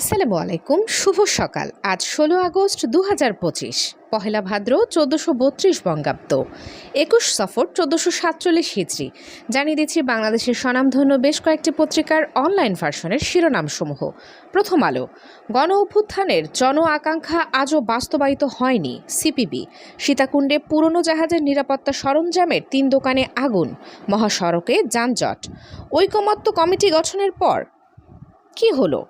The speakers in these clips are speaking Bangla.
আসসালামু আলাইকুম, শুভ সকাল। আজ ষোলো আগস্ট দু হাজার পঁচিশ, পহেলা ভাদ্র চোদ্দোশো বত্রিশ বঙ্গাব্দ। একুশ সফর চোদ্দোশো সাতচল্লিশ হিজড়ি জানিয়ে দিচ্ছি বাংলাদেশের স্বনামধন্য বেশ কয়েকটি পত্রিকার অনলাইন ভার্সনের শিরোনামসমূহ। প্রথম আলো, গণ অভ্যুত্থানের জন আকাঙ্ক্ষা আজও বাস্তবায়িত হয়নি সিপিবি। সীতাকুণ্ডে পুরনো জাহাজের নিরাপত্তা সরঞ্জামের তিন দোকানে আগুন, মহাসড়কে যানজট। ঐকমত্য কমিটি গঠনের পর কি হলো?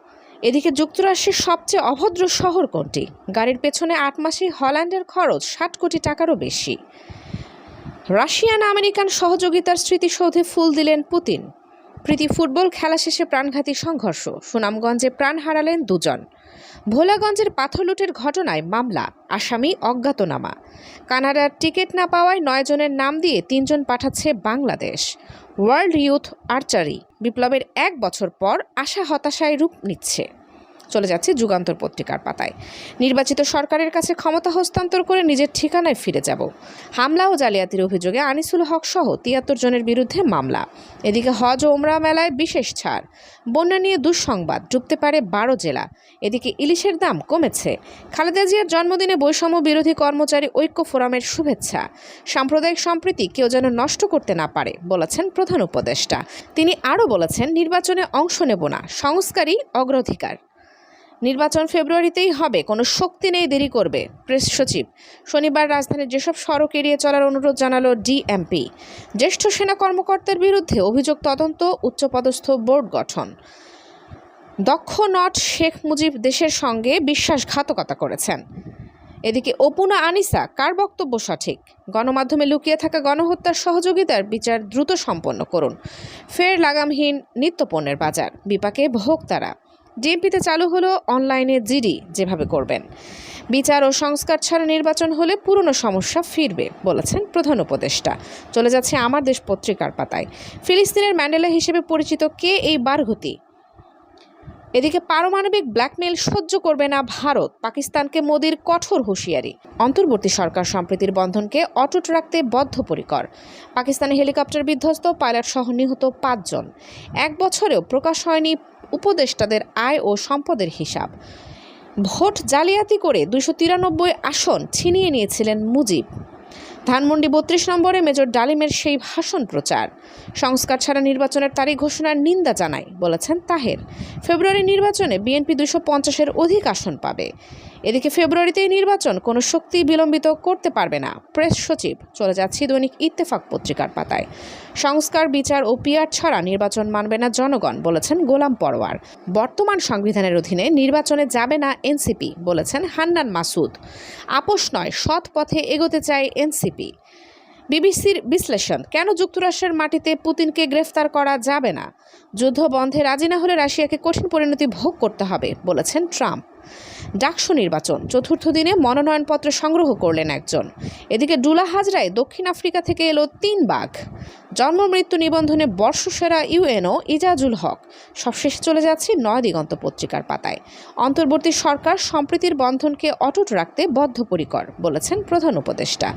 এদিকে যুক্তরাষ্ট্রের সবচেয়ে অভদ্র শহর কোনটি? গাড়ির পেছনে আট মাসে হল্যান্ডের খরচ ষাট কোটি টাকারও বেশি। রাশিয়ান আমেরিকান সহযোগিতার স্মৃতিসৌধে ফুল দিলেন পুতিন। প্রীতি ফুটবল খেলা শেষে প্রাণঘাতী সংঘর্ষ। সুনামগঞ্জে প্রাণ হারালেন দুজন। ভোলাগঞ্জের পাথর লুটের ঘটনায় মামলা, আসামি অজ্ঞাতনামা। কানাডার টিকিট না পাওয়ায় নয় জনের নাম দিয়ে তিনজন পাঠাচ্ছে বাংলাদেশ। ওয়ার্ল্ড ইউথ আর্চারি বিপ্লবের এক বছর পর আশা হতাশায় রূপ নিচ্ছে। চলে যাচ্ছে যুগান্তর পত্রিকার পাতায়। নির্বাচিত সরকারের কাছে ক্ষমতা হস্তান্তর করে নিজের ঠিকানায় ফিরে যাব। হামলা ও জালিয়াতির অভিযোগে আনিসুল হক সহ তিয়াত্তর জনের বিরুদ্ধে মামলা। এদিকে হজ ও ওমরা মেলায় বিশেষ ছাড়। বন্যা নিয়ে দুঃসংবাদ, ডুবতে পারে বারো জেলা। এদিকে ইলিশের দাম কমেছে। খালেদা জিয়ার জন্মদিনে বৈষম্য বিরোধী কর্মচারী ঐক্য ফোরামের শুভেচ্ছা। সাম্প্রদায়িক সম্প্রীতি কেউ যেন নষ্ট করতে না পারে, বলেছেন প্রধান উপদেষ্টা। তিনি আরও বলেছেন, নির্বাচনে অংশ নেব না, সংস্কারই অগ্রাধিকার। নির্বাচন ফেব্রুয়ারিতেই হবে, কোনো শক্তি নেই, দেরি করবে, প্রেস সচিব। শনিবার রাজধানীর যেসব সড়ক এড়িয়ে চলার অনুরোধ জানালো ডিএমপি। জ্যেষ্ঠ সেনা কর্মকর্তার বিরুদ্ধে অভিযোগ তদন্ত, উচ্চপদস্থ বোর্ড গঠন। দক্ষ নট শেখ মুজিব দেশের সঙ্গে বিশ্বাসঘাতকতা করেছেন। এদিকে অপুনা আনিসা, কার বক্তব্য সঠিক? গণমাধ্যমে লুকিয়ে থাকা গণহত্যার সহযোগিতার বিচার দ্রুত সম্পন্ন করুন। ফের লাগামহীন নিত্যপণ্যের বাজার, বিপাকে ভোক্তারা। ডিএমপিতে চালু হলো অনলাইনে জিডি, যেভাবে করবেন। বিচার ও সংস্কার ছাড়া নির্বাচন হলে পুরনো সমস্যা ফিরবে, বলেছেন প্রধান উপদেষ্টা। চলে যাচ্ছে আমার দেশ পত্রিকার পাতায়। ফিলিস্তিনের ম্যান্ডেলা হিসেবে পরিচিত কে এই বারগতি এদিকে পারমাণবিক ব্ল্যাকমেল সহ্য করবে না ভারত, পাকিস্তানকে মোদির কঠোর হুঁশিয়ারি। অন্তর্বর্তী সরকার সম্প্রীতির বন্ধনকে অটুট রাখতে বদ্ধপরিকর। পাকিস্তানি হেলিকপ্টার বিধ্বস্ত, পাইলট সহ নিহত পাঁচজন। এক বছরেও প্রকাশ হয়নি উপদেষ্টাদের আয় ও সম্পদের হিসাব। ভোট জালিয়াতি করে দুশো তিরানব্বই আসন ছিনিয়ে নিয়েছিলেন মুজিব। ধানমন্ডি বত্রিশ নম্বরে মেজর ডালিমের সেই ভাষণ প্রচার। সংস্কার ছাড়া নির্বাচনের তারিখ ঘোষণার নিন্দা জানায়, বলেছেন তাহের। ফেব্রুয়ারি নির্বাচনে বিএনপি দুশো পঞ্চাশের অধিক আসন পাবে। এদিকে ফেব্রুয়ারিতেই নির্বাচন কোনো শক্তি বিলম্বিত করতে পারবে না। প্রেস সচিব চলে যাচ্ছি দৈনিক ইত্তেফাক পত্রিকার পাতায়। সংস্কার, বিচার ও পিয়ার ছাড়া নির্বাচন মানবে না জনগণ, বলেছেন গোলাম পরোয়ার। বর্তমান সংবিধানের অধীনে নির্বাচনে যাবে না এনসিপি, বলেছেন হান্নান মাসুদ। আপোষ নয়, সৎ পথে এগোতে চায় এনসিপি। বিবিসির বিশ্লেষণ, কেন যুক্তরাষ্ট্রের মাটিতে পুতিনকে গ্রেফতার করা যাবে না? যুদ্ধ বন্ধে রাজি না হলে রাশিয়াকে কঠিন পরিণতি ভোগ করতে হবে, বলেছেন ট্রাম্প। ডাকসু নির্বাচন। চতুর্থ দিনে মনোনয়নপত্র সংগ্রহ করলেন একজন। এদিকে ডুলা হাজরায় দক্ষিণ আফ্রিকা থেকে এলো তিন বাঘ। জন্ম, মৃত্যু নিবন্ধনে বর্ষসেরা ইউএনও ইজাজুল হক। সবশেষে চলে যাচ্ছে নয় দিগন্ত পত্রিকার পাতায়। অন্তর্বর্তী সরকার সম্প্রীতির বন্ধনকে অটুট রাখতে বদ্ধপরিকর, বলেছেন প্রধান উপদেষ্টা।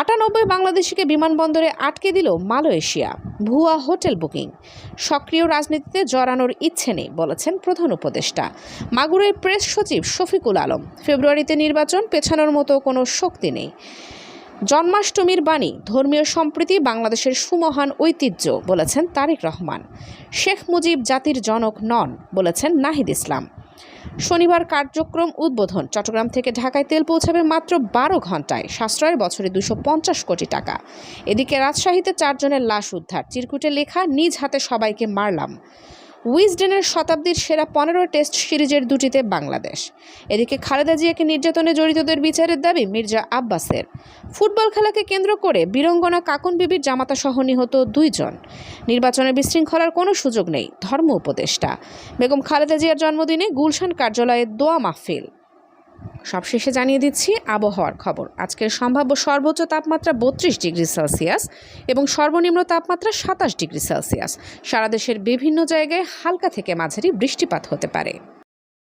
আটানব্বই বাংলাদেশিকে বিমানবন্দরে আটকে দিল মালয়েশিয়া। ভুয়া হোটেল বুকিং। সক্রিয় রাজনীতিতে জড়ানোর ইচ্ছে নেই, বলেছেন প্রধান উপদেষ্টা। মাগুরের প্রেস সচিব শফিকুল আলম। ফেব্রুয়ারিতে নির্বাচন পেছানোর মতো কোনো শক্তি নেই। জন্মাষ্টমীর বাণী, ধর্মীয় সম্প্রীতি, বাংলাদেশের সুমহান ঐতিহ্য, বলেছেন তারেক রহমান। শেখ মুজিব জাতির জনক নন, বলেছেন নাহিদ ইসলাম। শনিবার কার্যক্রম উদ্বোধন। চট্টগ্রাম থেকে ঢাকায় তেল পৌঁছাবে মাত্র বারো ঘন্টায় সাশ্রয়ের বছরে দুশো পঞ্চাশ কোটি টাকা। এদিকে রাজশাহীতে চারজনের লাশ উদ্ধার। চিরকুটে লেখা, নিজ হাতে সবাইকে মারলাম। উইজডেনের শতাব্দীর সেরা পনেরো টেস্ট সিরিজের দুটিতে বাংলাদেশ। এদিকে খালেদা জিয়াকে নির্যাতনে জড়িতদের বিচারের দাবি মির্জা আব্বাসের। ফুটবল খেলাকে কেন্দ্র করে বীরঙ্গনা কাকুন বিবির জামাতা সহ নিহত দুইজন। নির্বাচনে বিশৃঙ্খলার কোনো সুযোগ নেই, ধর্ম উপদেষ্টা। বেগম খালেদা জিয়ার জন্মদিনে গুলশান কার্যালয়ে দোয়া মাহফিল। সবশেষে জানিয়ে দিচ্ছি আবহাওয়ার খবর। আজকের সম্ভাব্য সর্বোচ্চ তাপমাত্রা বত্রিশ ডিগ্রি সেলসিয়াস এবং সর্বনিম্ন তাপমাত্রা সাতাশ ডিগ্রি সেলসিয়াস। সারা দেশের বিভিন্ন জায়গায় হালকা থেকে মাঝারি বৃষ্টিপাত হতে পারে।